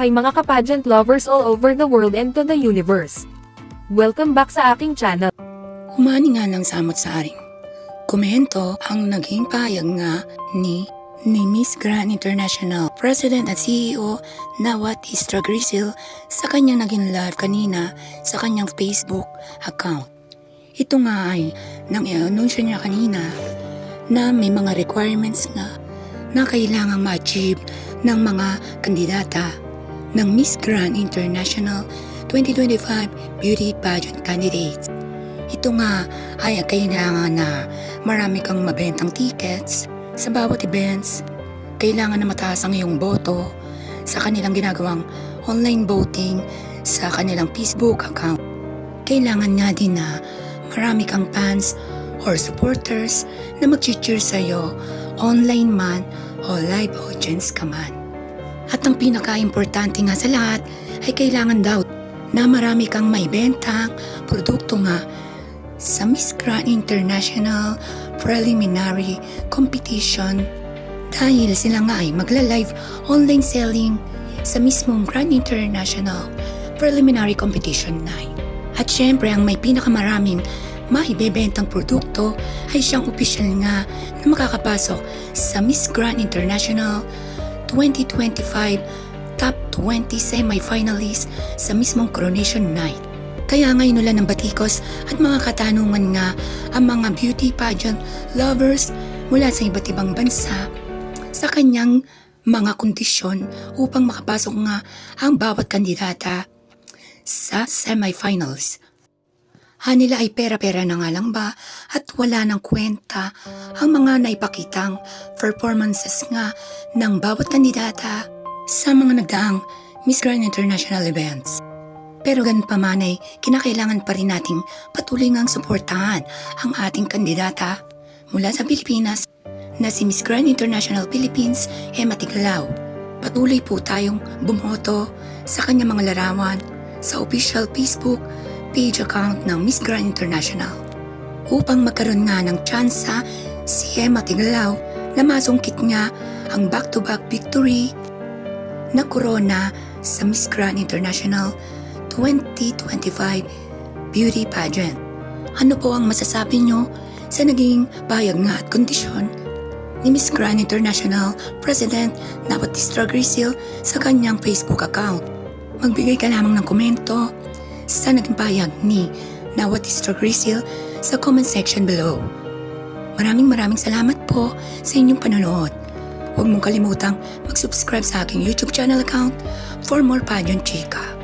Hi mga kapageant lovers all over the world and to the universe. Welcome back sa aking channel. Humani nga ng samot-saring. Komento ang naging payag nga ni ni Miss Grand International President at CEO Nawat Istra Grisil sa kanyang naging live kanina sa kanyang Facebook account. Ito nga ay nang i-anunsyo niya kanina na may mga requirements nga na kailangang ma-achieve ng mga kandidata ng Miss Grand International 2025 Beauty Pageant Candidates. Ito nga ay kailangan na marami kang mabentang tickets sa bawat events. Kailangan na mataas ang iyong boto sa kanilang ginagawang online voting sa kanilang Facebook account. Kailangan nga din na marami kang fans or supporters na mag-cheer sa iyo online man o live audience ka man. At ang pinaka-importante nga sa lahat ay kailangan daw na marami kang maibentang produkto nga sa Miss Grand International Preliminary Competition dahil sila nga ay magla-live online selling sa mismong Grand International Preliminary Competition night. At syempre ang may pinakamaraming maibebentang produkto ay siyang opisyal nga na makakapasok sa Miss Grand International 2025 Top 20 Semi-Finalists sa mismong Coronation Night. Kaya ngayon ulan ng batikos at mga katanungan nga ang mga beauty pageant lovers mula sa iba't ibang bansa sa kanyang mga kondisyon upang makapasok nga ang bawat kandidata sa semifinals. Hanila ay pera-pera na nga lang ba at wala ng kwenta ang mga naipakitang performances nga ng bawat kandidata sa mga nagdaang Miss Grand International events. Pero ganun pa man ay kinakailangan pa rin nating patuloy ngang suportahan ang ating kandidata mula sa Pilipinas na si Miss Grand International Philippines, Emma Tiglao. Patuloy po tayong bumoto sa kanyang mga larawan sa official Facebook page account ng Miss Grand International upang magkaroon nga ng tsansa si Emma Tiglao na masungkit nga ang back-to-back victory na corona sa Miss Grand International 2025 Beauty Pageant. Ano po ang masasabi nyo sa naging payag nga at kondisyon ni Miss Grand International President na Bautista Grisil sa kanyang Facebook account? Magbigay ka lamang ng komento sa naging payag ni Nawatista Grisil sa comment section below. Maraming maraming salamat po sa inyong panonood. Huwag mong kalimutang mag-subscribe sa aking YouTube channel account for more pageant chika.